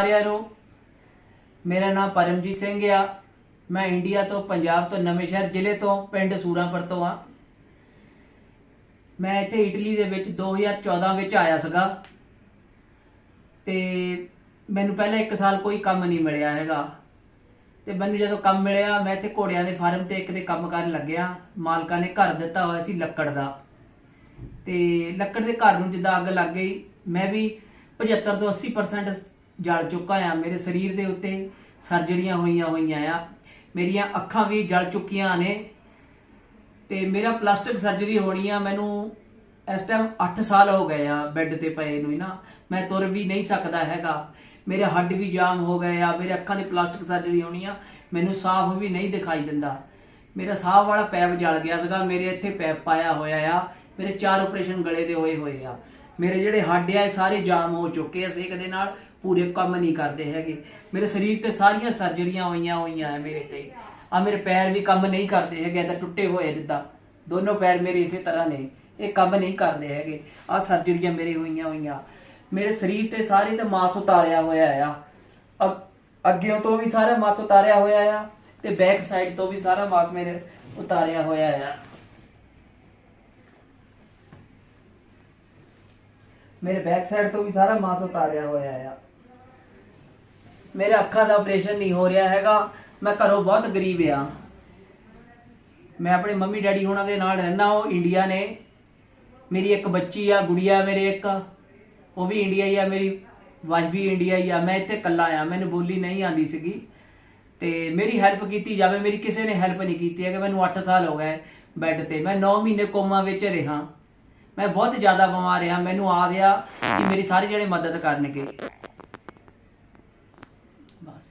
ਸਾਰਿਆਂ ਨੂੰ। ਮੇਰਾ ਨਾਮ ਪਰਮਜੀਤ ਸਿੰਘ ਆ। ਮੈਂ ਇੰਡੀਆ ਤੋਂ, ਪੰਜਾਬ ਤੋਂ ਨਵੇਂ ਸ਼ਹਿਰ ਜ਼ਿਲ੍ਹੇ ਤੋਂ, ਪਿੰਡ ਸੂਰਾਂਪੁਰ ਤੋਂ ਆ। ਮੈਂ ਇੱਥੇ ਇਟਲੀ ਦੇ ਵਿੱਚ 2014 ਵਿੱਚ ਆਇਆ ਸੀਗਾ। ਤੇ ਮੈਨੂੰ ਪਹਿਲਾਂ 1 ਸਾਲ ਕੋਈ ਕੰਮ ਨਹੀਂ ਮਿਲਿਆ ਹੈਗਾ। ਤੇ ਮੈਨੂੰ ਜਦੋਂ ਕੰਮ ਮਿਲਿਆ, ਮੈਂ ਇੱਥੇ ਘੋੜਿਆਂ ਦੇ ਫਾਰਮ ਤੇ ਇੱਕ ਦੇ ਕੰਮ ਕਰਨ ਲੱਗਿਆ। ਮਾਲਕਾਂ ਨੇ ਘਰ ਦਿੱਤਾ ਹੋਇਆ ਸੀ ਲੱਕੜ ਦਾ। ਤੇ ਲੱਕੜ ਦੇ ਘਰ ਨੂੰ ਜਿੱਦਾਂ ਅੱਗ ਲੱਗ ਗਈ, ਮੈਂ ਵੀ 75 ਤੋਂ 80% ਜਲ ਚੁੱਕਾ ਆ, ਮੇਰੇ ਸਰੀਰ ਦੇ ਉੱਤੇ ਸਰਜਰੀਆਂ ਹੋਈਆਂ ਹੋਈਆਂ ਆ। ਮੇਰੀਆਂ ਅੱਖਾਂ ਵੀ ਜਲ ਚੁੱਕੀਆਂ ਨੇ ਤੇ ਮੇਰਾ ਪਲਾਸਟਿਕ ਸਰਜਰੀ ਹੋਣੀ ਆ, ਮੈਨੂੰ ਇਸ ਟਾਈਮ 8 ਸਾਲ ਹੋ ਗਏ ਆ ਬੈੱਡ ਤੇ ਪਏ ਨੂੰ ਨਾ। ਮੈਂ ਤੁਰ ਵੀ ਨਹੀਂ ਸਕਦਾ ਹੈਗਾ। ਮੇਰੇ ਹੱਡ ਵੀ ਜਾਮ ਹੋ ਗਏ ਆ, ਮੇਰੇ ਅੱਖਾਂ ਦੀ ਪਲਾਸਟਿਕ ਸਰਜਰੀ ਹੋਣੀ ਆ, ਮੈਨੂੰ ਸਾਫ਼ ਵੀ ਨਹੀਂ ਦਿਖਾਈ ਦਿੰਦਾ। ਮੇਰਾ ਸਾਹ ਵਾਲਾ ਪੈਪ ਜਲ ਗਿਆ ਸੀਗਾ, ਮੇਰੇ ਇੱਥੇ ਪੈਪ ਪਾਇਆ ਹੋਇਆ ਆ, ਮੇਰੇ ਚਾਰ ਆਪਰੇਸ਼ਨ ਗਲੇ ਦੇ ਹੋਏ ਹੋਏ ਆ। ਮੇਰੇ ਜਿਹੜੇ ਹੱਡ ਆ, ਇਹ ਸਾਰੇ ਜਾਮ ਹੋ ਚੁੱਕੇ ਆ ਸੇਕ ਦੇ ਨਾਲ, ਪੂਰੇ ਕੰਮ ਨਹੀਂ ਕਰਦੇ ਹੈਗੇ। ਮੇਰੇ ਸਰੀਰ ਤੇ ਸਾਰੀਆਂ ਸਰਜਰੀਆਂ ਹੋਈਆਂ ਹੋਈਆਂ ਆ ਮੇਰੇ ਤੇ। ਆ ਮੇਰੇ ਪੈਰ ਵੀ ਕੰਮ ਨਹੀਂ ਕਰਦੇ ਹੈਗੇ ਤਾਂ ਟੁੱਟੇ ਹੋਏ ਜਿੱਦਾਂ। ਦੋਨੋਂ ਪੈਰ ਮੇਰੇ ਇਸੇ ਤਰ੍ਹਾਂ ਨੇ, ਇਹ ਕੰਮ ਨਹੀਂ ਕਰਦੇ ਹੈਗੇ। ਆ ਸਰਜਰੀਆਂ ਮੇਰੇ ਹੋਈਆਂ ਹੋਈਆਂ। ਮੇਰੇ ਸਰੀਰ ਤੇ ਸਾਰੇ ਤੇ ਮਾਸ ਉਤਾਰਿਆ ਹੋਇਆ ਆ। ਅ- ਅੱਗਿਓਂ ਤੋਂ ਵੀ ਸਾਰਾ ਮਾਸ ਉਤਾਰਿਆ ਹੋਇਆ ਆ ਤੇ ਬੈਕ ਸਾਈਡ ਤੋਂ ਵੀ ਸਾਰਾ ਮਾਸ ਮੇਰੇ ਉਤਾਰਿਆ ਹੋਇਆ ਆ। ਮੇਰੇ ਬੈਕ ਸਾਈਡ ਤੋਂ ਵੀ ਸਾਰਾ ਮਾਸ ਉਤਾਰਿਆ ਹੋਇਆ ਆ। ਮੇਰੇ ਅੱਖਾਂ ਦਾ ਆਪਰੇਸ਼ਨ ਨਹੀਂ ਹੋ ਰਿਹਾ ਹੈਗਾ। ਮੈਂ ਘਰੋਂ ਬਹੁਤ ਗਰੀਬ ਆ। ਮੈਂ ਆਪਣੇ ਮੰਮੀ ਡੈਡੀ ਹੋਣਾ ਦੇ ਨਾਲ ਰਹਿਣਾ ਉਹ ਇੰਡੀਆ ਨੇ। ਮੇਰੀ ਇੱਕ ਬੱਚੀ ਆ, ਗੁੜੀਆ ਮੇਰੇ ਇੱਕ। ਉਹ ਵੀ ਇੰਡੀਆ ਹੀ ਆ, ਮੇਰੀ ਵਾਈਫ ਵੀ ਇੰਡੀਆ ਹੀ ਆ। ਮੈਂ ਇੱਥੇ ਇਕੱਲਾ ਆ, ਮੈਨੂੰ ਬੋਲੀ ਨਹੀਂ ਆਂਦੀ ਸੀਗੀ। ਤੇ ਮੇਰੀ ਹੈਲਪ ਕੀਤੀ ਜਾਵੇ, ਮੇਰੀ ਕਿਸੇ ਨੇ ਹੈਲਪ ਨਹੀਂ ਕੀਤੀ ਹੈ ਕਿ ਮੈਨੂੰ 8 ਸਾਲ ਹੋ ਗਏ ਬੈੱਡ ਤੇ। ਮੈਂ 9 ਮਹੀਨੇ ਕੋਮਾ ਵਿੱਚ ਰਿਹਾ। ਮੈਂ ਬਹੁਤ ਜ਼ਿਆਦਾ ਬਿਮਾਰ ਰਿਹਾ, ਮੈਨੂੰ ਆਸ ਗਿਆ ਕਿ ਮੇਰੀ ਸਾਰੇ ਜਿਹੜੇ ਮਦਦ ਕਰਨਗੇ। ਬਸ।